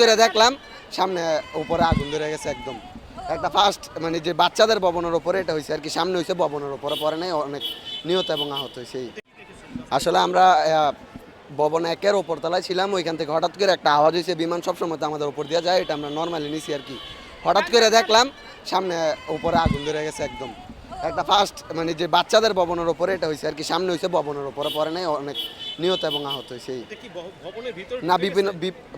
করে দেখলাম, সামনে, উপরে আগুন ধরে গেছে একদম। একটা ফার্স্ট মানে যে বাচ্চাদের ভবনের উপরে, এটা হয়েছে আর কি, সামনে হয়েছে ভবনের উপরে, পরে নাই, অনেক নিহত এবং আহত হয়েছে আসলে আমরা ভবন একের ওপর তলায় ছিলাম, ওইখান থেকে হঠাৎ করে একটা আওয়াজ হয়েছে বিমান সবসময় তো আমাদের উপর দিয়ে যায়, এটা আমরা নর্মালি নিছি আর কি। হঠাৎ করে দেখলাম, সামনে, উপরে আগুন ধরে গেছে একদম। একটা ফার্স্ট মানে যে বাচ্চাদের ভবনের উপরে, এটা হয়েছে আর কি, সামনে হয়েছে ভবনের উপরে, পরে নাই, অনেক নিহত এবং আহত হয়েছে কি ভবনের ভিতরে না বিভিন্ন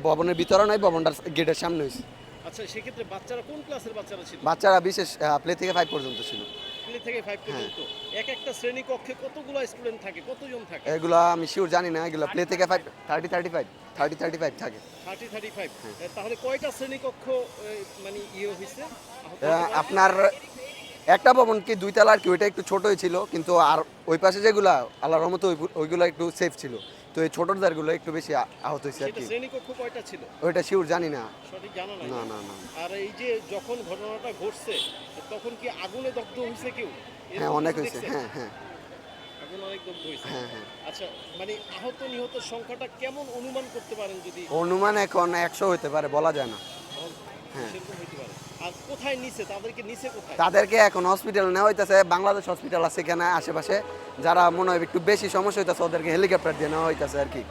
ভবনের ভিতরে নয় ভবনটার গেটের সামনে হয়েছে। আচ্ছা সেক্ষেত্রে বাচ্চারা কোন ক্লাসের বাচ্চারা ছিল? বাচ্চারা বিশেষ প্লে থেকে ফাইভ পর্যন্ত ছিল। প্লে থেকে ফাইভ হ্যাঁ। পর্যন্ত। এক একটা শ্রেণি কক্ষে কতগুলো স্টুডেন্ট থাকে কতজন থাকে? এগুলো আমি শিওর জানি না এগুলো প্লে থেকে five thirty thirty five thirty thirty five থাকে থার্টি থার্টি ফাইভ তাহলে কয়টা শ্রেণি কক্ষ মানে ইয়ে হয়েছে? আপনার একটা ভবন কি দুই তলা আর কি ওইটা একটু ছোটই ছিল কিন্তু আর ওই পাশে যেগুলা আল্লাহ রহমতে ওই- ওইগুলো একটু সেফ ছিল। তো এই ছোটদারগুলো একটু বেশি আহত হয়েছে আর কি। ছিল? ওইটা শিওর জানি না। সঠিক জানা না না না। আর এই যে যখন ঘটনাটা ঘটছে তখন কি আগুনে দগ্ধ হয়েছে কেউ? হ্যাঁ অনেক হয়েছে। হ্যাঁ হ্যাঁ। হয়েছে। হ্যাঁ হ্যাঁ। আচ্ছা মানে আহত নিহতের সংখ্যাটা কেমন অনুমান করতে পারেন যদি? অনুমান এখন একশো হতে পারে বলা যায় না। হ্যাঁ। কোথায় নিচে তাদেরকে এখন হসপিটাল নেওয়া হইতেছে। বাংলাদেশ হসপিটাল আছে এখানে, আশেপাশে। যারা মনে হয় একটু বেশি সমস্যা হইতেছে, ওদেরকে হেলিকপ্টার দিয়ে নেওয়া হইতেছে আর কি।